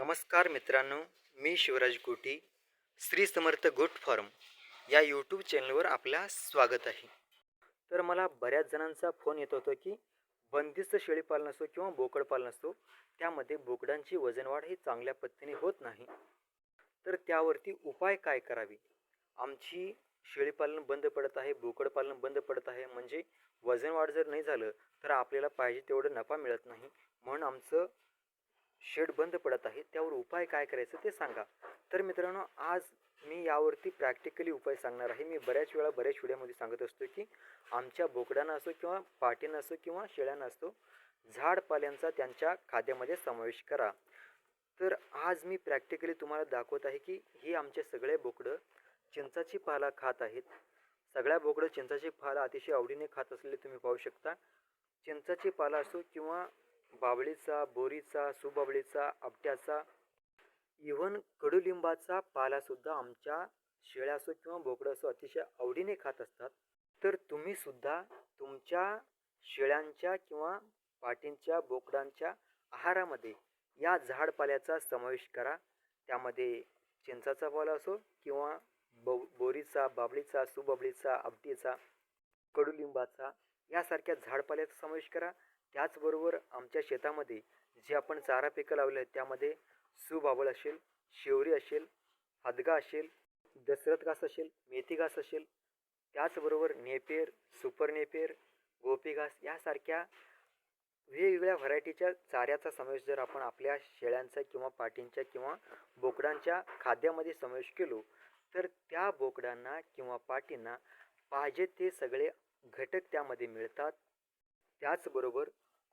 नमस्कार मित्रांनो मी शिवराज कोटी श्री समर्थ गुड फॉर्म या यूट्यूब चॅनलवर आपला स्वागत आहे. तर मला बऱ्याच जणांचा फोन येत होता की बंदिस्त शेळीपालन असो किंवा बोकडपालन असो त्यामध्ये बोकडांची वजनवाढ ही चांगल्या पद्धतीने होत नाही. तर त्यावरती उपाय काय करावे? आमची शेळीपालन बंद पडत आहे बोकडपालन बंद पडत आहे म्हणजे वजनवाढ जर नाही झालं तर आपल्याला पाहिजे तेवढं नफा मिळत नाही. म्हणून आमचं शेड बंद पडत आहे त्यावर उपाय काय करायचं ते सांगा. तर मित्रांनो आज मी यावरती प्रॅक्टिकली उपाय सांगणार आहे. मी बऱ्याच वेळा बऱ्याच व्हिडिओमध्ये सांगत असतो की आमच्या बोकडांना असो किंवा पाटीनं असो किंवा शेळ्यांना असो झाडपाल्यांचा त्यांच्या खाद्यामध्ये समावेश करा. तर आज मी प्रॅक्टिकली तुम्हाला दाखवत आहे की ही आमचे सगळे बोकडं चिंचाची पाला खात आहेत. सगळ्या बोकडं चिंचाची पाला अतिशय आवडीने खात असलेले तुम्ही पाहू शकता. चिंचाची पाला असो किंवा बाबळीचा बोरीचा सुबाबळीचा आपट्याचा इव्हन कडुलिंबाचा पालासुद्धा आमच्या शेळ्या असो किंवा बोकडं असो अतिशय आवडीने खात असतात. तर तुम्ही सुद्धा तुमच्या शेळ्यांच्या किंवा पाटींच्या बोकडांच्या आहारामध्ये या झाडपाल्याचा समावेश करा. त्यामध्ये चिंचाचा पाला असो किंवा बो बोरीचा बाबळीचा सुबाबळीचा आपटीचा कडुलिंबाचा यासारख्या झाडपाल्याचा समावेश करा. त्याचबरोबर आमच्या शेतामध्ये जे आपण चारा पिकं लावले आहेत त्यामध्ये सुबाबळ असेल शेवरी असेल हादगा असेल दशरथ घास असेल मेथी घास असेल त्याचबरोबर नेपेर सुपर नेपेर गोपी घास यासारख्या वेगवेगळ्या व्हरायटीच्या चाऱ्याचा समावेश जर आपण आपल्या शेळ्यांचा किंवा पाटींच्या किंवा बोकडांच्या खाद्यामध्ये समावेश केलो तर त्या बोकडांना किंवा पाटींना पाहिजे ते सगळे घटक त्यामध्ये मिळतात. त्याचबरोबर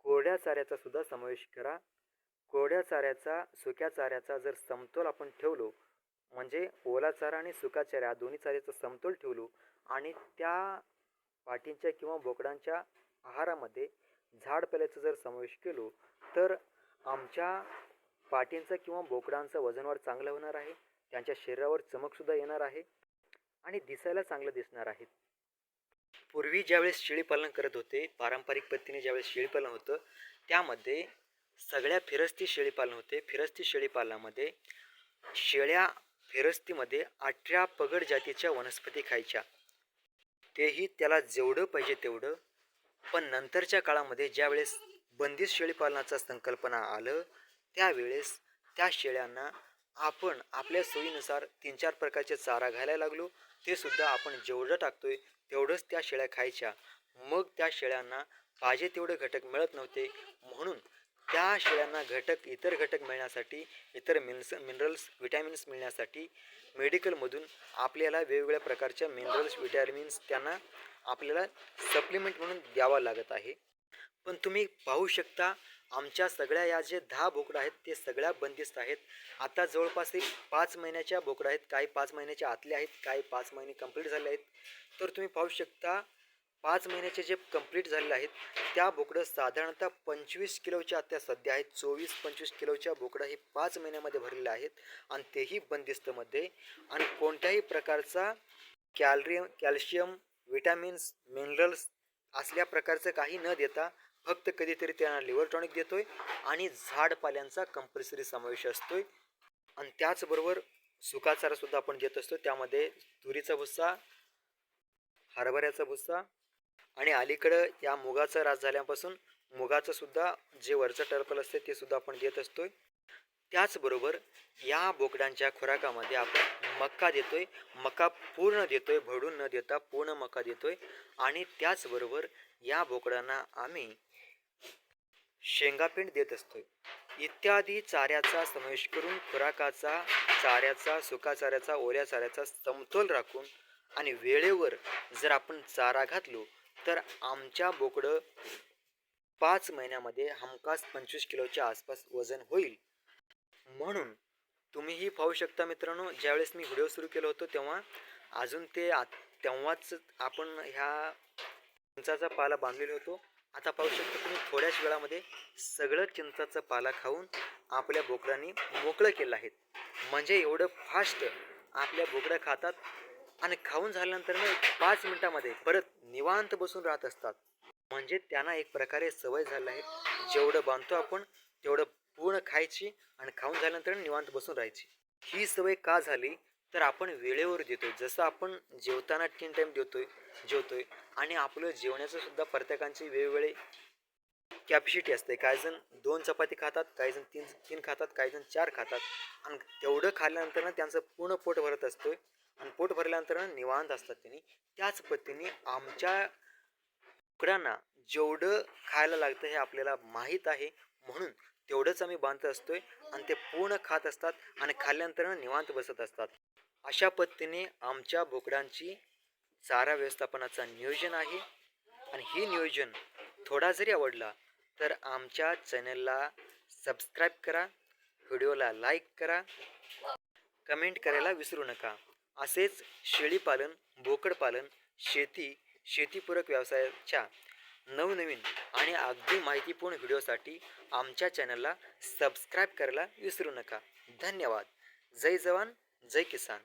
कोरड्या चाऱ्याचा सुद्धा समावेश करा. कोरड्या चाऱ्याचा सुक्या चाऱ्याचा जर समतोल आपण ठेवलो म्हणजे ओला चारा आणि सुका चारा दोन्ही चाऱ्याचा समतोल ठेवलो आणि त्या पाटींच्या किंवा बोकडांच्या आहारामध्ये झाड पेल्याचा जर समावेश केलो तर आमच्या पाटींचं किंवा बोकडांचं वजनवाढ चांगलं होणार आहे. त्यांच्या शरीरावर चमकसुद्धा येणार आहे आणि दिसायला चांगलं दिसणार आहे. पूर्वी ज्यावेळेस शेळीपालन करत होते पारंपरिक पद्धतीने ज्यावेळेस शेळीपालन होतं त्यामध्ये सगळ्या फिरस्ती शेळीपालन होते. फिरस्ती शेळीपालनामध्ये शेळ्या फिरस्तीमध्ये अठरा पगड जातीच्या वनस्पती खायच्या. तेही त्याला जेवढं पाहिजे तेवढं. पण नंतरच्या काळामध्ये ज्यावेळेस बंदिस्त शेळीपालनाचा संकल्पना आलं त्यावेळेस त्या शेळ्यांना आपण आपल्या सोयीनुसार तीन चार प्रकारचे चारा घालायला लागलो. ते सुद्धा आपण जेवढं टाकतोय तेवढंच त्या शेळ्या खायच्या. मग त्या शेळ्यांना पाहिजे तेवढे घटक मिळत नव्हते. म्हणून त्या शेळ्यांना घटक इतर घटक मिळण्यासाठी इतर मिन्स मिनरल्स विटॅमिन्स मिळण्यासाठी मेडिकलमधून आपल्याला वेगवेगळ्या प्रकारच्या मिनरल्स विटॅमिन्स त्यांना आपल्याला सप्लिमेंट म्हणून द्यावा लागत आहे. पण तुम्ही पाहू शकता आमच्या सगळ्या या जे दहा बोकडं आहेत ते सगळ्या बंदिस्त आहेत. आता जवळपास एक पाच महिन्याच्या बोकडं आहेत. काही पाच महिन्याच्या आतले आहेत काही पाच महिने कंप्लीट झाले आहेत. तर तुम्ही पाहू शकता पाच महिन्याचे जे कंप्लीट झालेले आहेत त्या बोकडं साधारणतः पंचवीस किलोच्या आत्या सध्या आहेत. चोवीस पंचवीस किलोच्या बोकडं हे पाच महिन्यामध्ये भरलेले आहेत आणि तेही बंदिस्तमध्ये. आणि कोणत्याही प्रकारचा कॅलरी कॅल्शियम विटॅमिन्स मिनरल्स असल्या प्रकारचं काही न देता फक्त कधीतरी त्यांना लिव्हर टॉनिक देतोय आणि झाडपाल्यांचा कंपल्सरी समावेश असतोय. आणि त्याचबरोबर सुका चारा सुद्धा आपण देत असतो. त्यामध्ये तुरीचा भुस्सा हरभऱ्याचा भुस्सा आणि अलीकडं या मुगाचा रास झाल्यापासून मुगाचं सुद्धा जे वरचं टर्पल असते ते सुद्धा आपण देत असतोय. त्याचबरोबर या बोकडांच्या खुराकामध्ये आपण मक्का देतोय. मका पूर्ण देतोय भडून न देता पूर्ण मका देतोय. आणि त्याचबरोबर या बोकडांना आम्ही शेंगापेंड देत असतो इत्यादी चाऱ्याचा समावेश करून खुराकाचा चाऱ्याचा सुका चाऱ्याचा ओल्या चाऱ्याचा समतोल राखून आणि वेळेवर जर आपण चारा घातलो तर आमच्या बोकडं पाच महिन्यामध्ये हमखास पंचवीस किलोच्या आसपास वजन होईल. म्हणून तुम्हीही पाहू शकता मित्रांनो ज्यावेळेस मी व्हिडिओ सुरू केलं होतो तेव्हा अजून ते आ तेव्हाच आपण ह्या चिंचाचा पाला बांधलेलो होतो. आता पाहू शकता तुम्ही थोड्याच वेळामध्ये सगळं चिंचाचा पाला खाऊन आपल्या बोकडांनी मोकळं केलं आहे. म्हणजे एवढं फास्ट आपल्या बोकड्या खातात आणि खाऊन झाल्यानंतर ना पाच मिनिटामध्ये परत निवांत बसून राहत असतात. म्हणजे त्यांना एक प्रकारे सवय झाली आहे जेवढं बांधतो आपण तेवढं पूर्ण खायची आणि खाऊन झाल्यानंतर निवांत बसून राहायची. ही सवय का झाली? तर आपण वेळेवर देतो जसं आपण जेवताना तीन टाईम देतोय जेवतोय आणि आपलं जेवण्याचं सुद्धा प्रत्येकांची वेगवेगळे कॅपॅसिटी असते. काही जण दोन चपाती खातात काही जण तीन तीन खातात काही जण चार खातात. आणि तेवढं खाल्ल्यानंतर त्यांचं पूर्ण पोट भरत असतोय आणि पोट भरल्यानंतर निवांत असतात त्यांनी. त्याच पद्धतीने आमच्या कुकड्यांना जेवढं खायला लागतं हे आपल्याला माहीत आहे. म्हणून तेवढंच आम्ही बांधत असतो आहे आणि ते पूर्ण खात असतात आणि खाल्ल्यानंतर निवांत बसत असतात. अशा पद्धतीने आमच्या बोकडांची चारा व्यवस्थापनाचा नियोजन आहे. आणि हे नियोजन थोडा जरी आवडला तर आमच्या चॅनलला सबस्क्राईब करा व्हिडिओला लाईक करा कमेंट करायला विसरू नका. असेच शेळीपालन बोकडपालन शेती शेतीपूरक व्यवसायाच्या नवनवीन आणि अगदी माहितीपूर्ण व्हिडिओसाठी आमच्या चॅनलला सबस्क्राईब करायला विसरू नका. धन्यवाद. जय जवान जय किसान.